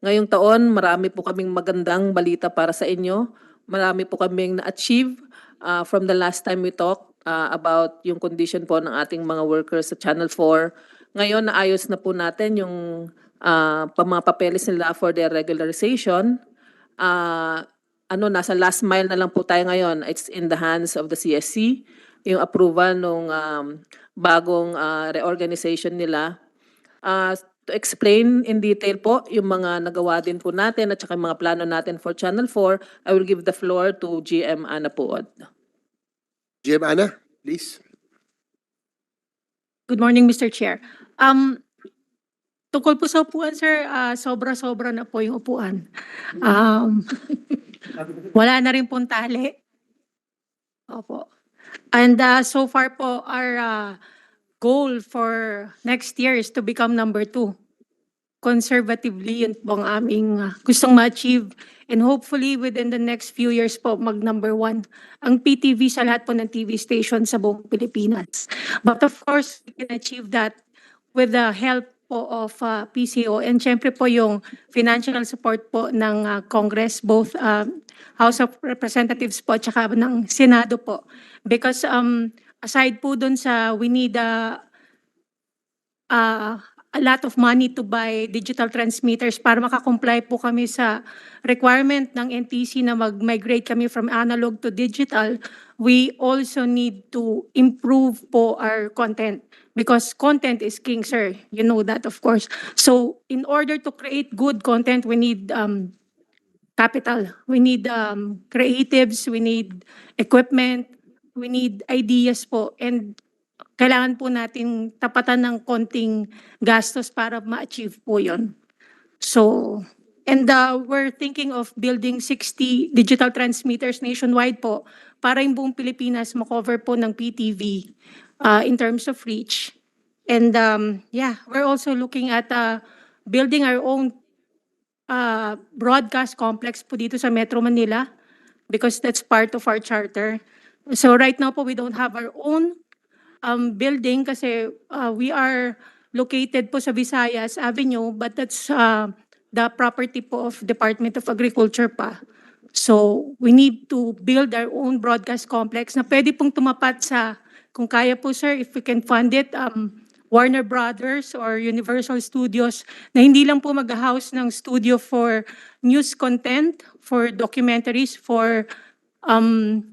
Ngayong taon, marami po kaming magandang balita para sa inyo. Marami po kaming na-achieve uh, from the last time we talked uh, about yung condition po ng ating mga workers sa Channel 4. Ngayon, naayos na po natin yung uh, pa- mga papeles nila for their regularization. Uh, ano, nasa last mile na lang po tayo ngayon. It's in the hands of the CSC. Yung approval ng um, bagong uh, reorganization nila. Uh, to explain in detail po yung mga nagawa din po natin at saka yung mga plano natin for Channel 4, I will give the floor to GM Ana Puod. GM Ana, please. Good morning, Mr. Chair. Um, tungkol po sa upuan, sir, ah, sobra-sobra na po yung upuan. Um, wala na rin pong tali. Opo. And ah, so far po, our ah, goal for next year is to become number two. Conservatively, yun po ang aming ah, gustong ma-achieve. And hopefully, within the next few years po, mag-number one ang PTV sa lahat po ng TV station sa buong Pilipinas. But of course, we can achieve that with the help po of uh, PCO and syempre po yung financial support po ng uh, Congress, both uh, House of Representatives po at saka ng Senado po. Because um, aside po dun sa we need uh, uh, a lot of money to buy digital transmitters para makakomply po kami sa requirement ng NTC na mag-migrate kami from analog to digital, we also need to improve po our content because content is king, sir. You know that, of course. So in order to create good content, we need um, capital. We need um, creatives, we need equipment, we need ideas po. And kailangan po natin tapatan ng konting gastos para ma-achieve po yon. So, and uh, we're thinking of building 60 digital transmitters nationwide po para yung buong Pilipinas makover po ng PTV uh, in terms of reach. And um, yeah, we're also looking at uh, building our own uh, broadcast complex po dito sa Metro Manila because that's part of our charter. So right now po, we don't have our own um, building kasi uh, we are located po sa Visayas Avenue but that's uh, the property po of Department of Agriculture pa. So we need to build our own broadcast complex na pwede pong tumapat sa, kung kaya po sir, if we can fund it, um, Warner Brothers or Universal Studios na hindi lang po mag-house ng studio for news content, for documentaries, for um,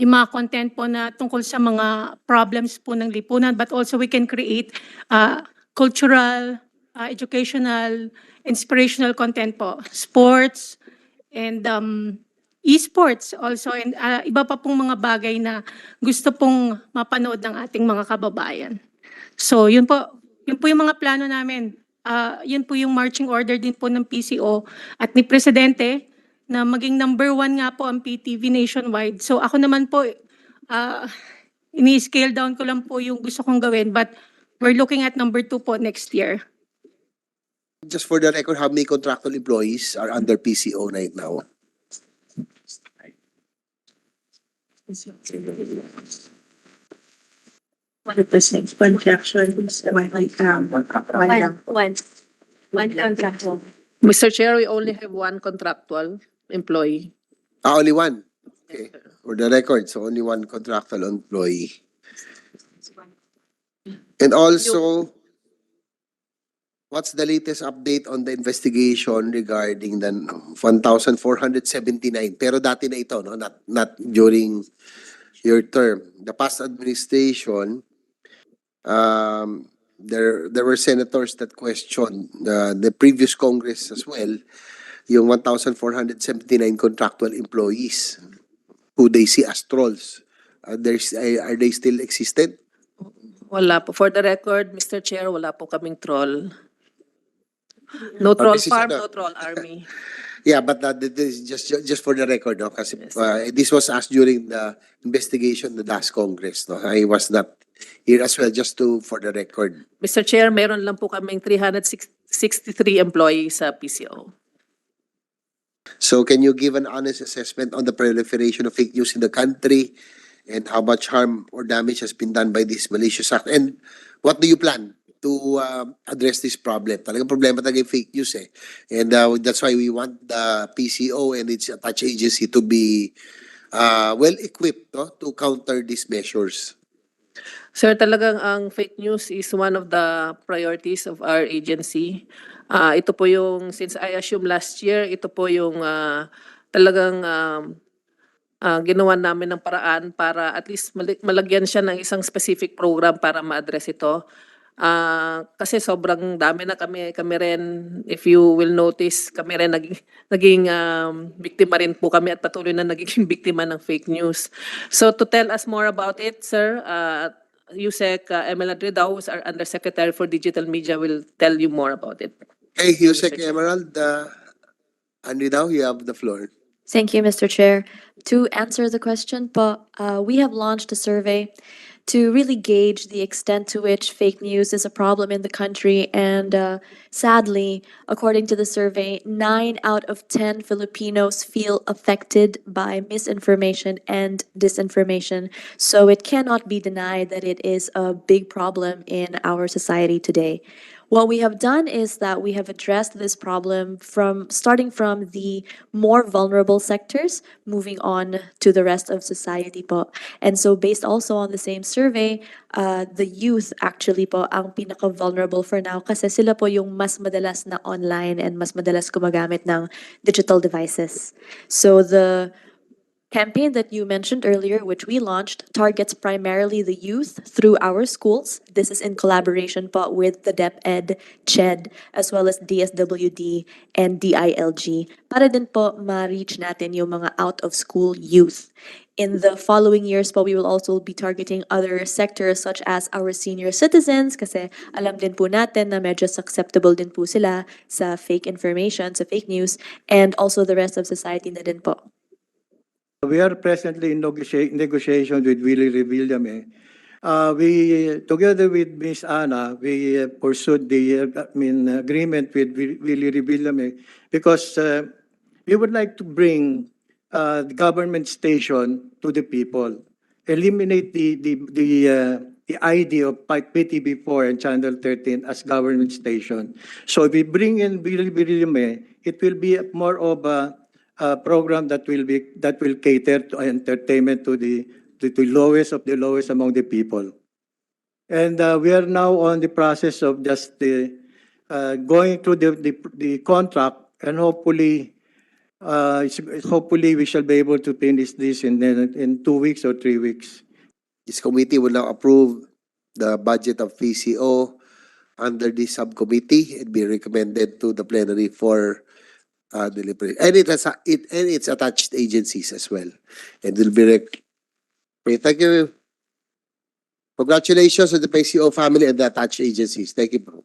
yung mga content po na tungkol sa mga problems po ng lipunan, but also we can create uh, cultural, uh, educational, inspirational content po. Sports, and um, esports also, and uh, iba pa pong mga bagay na gusto pong mapanood ng ating mga kababayan. So yun po, yun po yung mga plano namin. Uh, yun po yung marching order din po ng PCO at ni Presidente na maging number one nga po ang PTV nationwide. So ako naman po, uh, ini-scale down ko lang po yung gusto kong gawin, but we're looking at number two po next year. Just for the record, how many contractual employees are under PCO right now? One percent contraction, like, um, one, one, one contractual. Mr. Chair, we only have one contractual employee. Ah, only one? Okay, for the record, so only one contractual employee. And also, what's the latest update on the investigation regarding the one thousand four hundred seventy-nine? Pero dati na ito, no? Not, not during your term. The past administration, um, there, there were senators that questioned uh, the previous Congress as well, yung 1,479 contractual employees who they see as trolls. Are, there's, are they still existent? Wala po. For the record, Mr. Chair, wala po kaming troll. No troll this is farm, ano- no troll army. Yeah, but uh, this is just just for the record, no? Kasi uh, this was asked during the investigation the last Congress, no? I was not here as well, just to for the record. Mr. Chair, meron lang po kaming 363 employees sa PCO. So can you give an honest assessment on the proliferation of fake news in the country and how much harm or damage has been done by this malicious act? And what do you plan to um, address this problem. Talagang problema talaga yung fake news eh. And uh, that's why we want the PCO and its attached agency to be uh, well equipped no, to counter these measures. Sir, talagang ang fake news is one of the priorities of our agency. Ah, ito po yung, since I assume last year, ito po yung ah, talagang um, ah, ginawa namin ng paraan para at least malagyan siya ng isang specific program para ma-address ito. Ah, kasi sobrang dami na kami, kami rin, if you will notice, kami rin naging, naging um, biktima rin po kami at patuloy na nagiging biktima ng fake news. So to tell us more about it, sir, uh, Yusek uh, Emil Adridao, who's our Undersecretary for Digital Media, will tell you more about it. Hey, Yusek Emerald, uh, Andrew now, you have the floor. Thank you, Mr. Chair. To answer the question, but uh, we have launched a survey to really gauge the extent to which fake news is a problem in the country. And uh, sadly, according to the survey, nine out of 10 Filipinos feel affected by misinformation and disinformation. So it cannot be denied that it is a big problem in our society today. What we have done is that we have addressed this problem from starting from the more vulnerable sectors, moving on to the rest of society po. And so based also on the same survey, uh, the youth actually po ang pinaka-vulnerable for now kasi sila po yung mas madalas na online and mas madalas gumagamit ng digital devices. So the campaign that you mentioned earlier, which we launched, targets primarily the youth through our schools. This is in collaboration po with the DepEd, CHED, as well as DSWD and DILG para din po ma-reach natin yung mga out-of-school youth. In the following years po, we will also be targeting other sectors such as our senior citizens kasi alam din po natin na medyo susceptible din po sila sa fake information, sa fake news, and also the rest of society na din po. We are presently in negotia- negotiation with Willie Revillame. Uh, we, together with Ms. Anna, we uh, pursued the, uh, I mean, agreement with Wi- Willie Revillame because uh, we would like to bring uh, the government station to the people. Eliminate the, the, the, uh, the idea of PTV4 and Channel 13 as government station. So if we bring in Willie Revillame, it will be more of a uh, program that will be, that will cater to entertainment to the, to the lowest of the lowest among the people. And uh, we are now on the process of just the, uh, going through the, the, the contract and hopefully, uh, hopefully we shall be able to finish this in, in two weeks or three weeks. This committee will now approve the budget of PCO under the subcommittee and be recommended to the plenary for uh, delivery. And it has, it, and its attached agencies as well. And will be rec- Okay, thank you. Congratulations to the PCO family and the attached agencies. Thank you.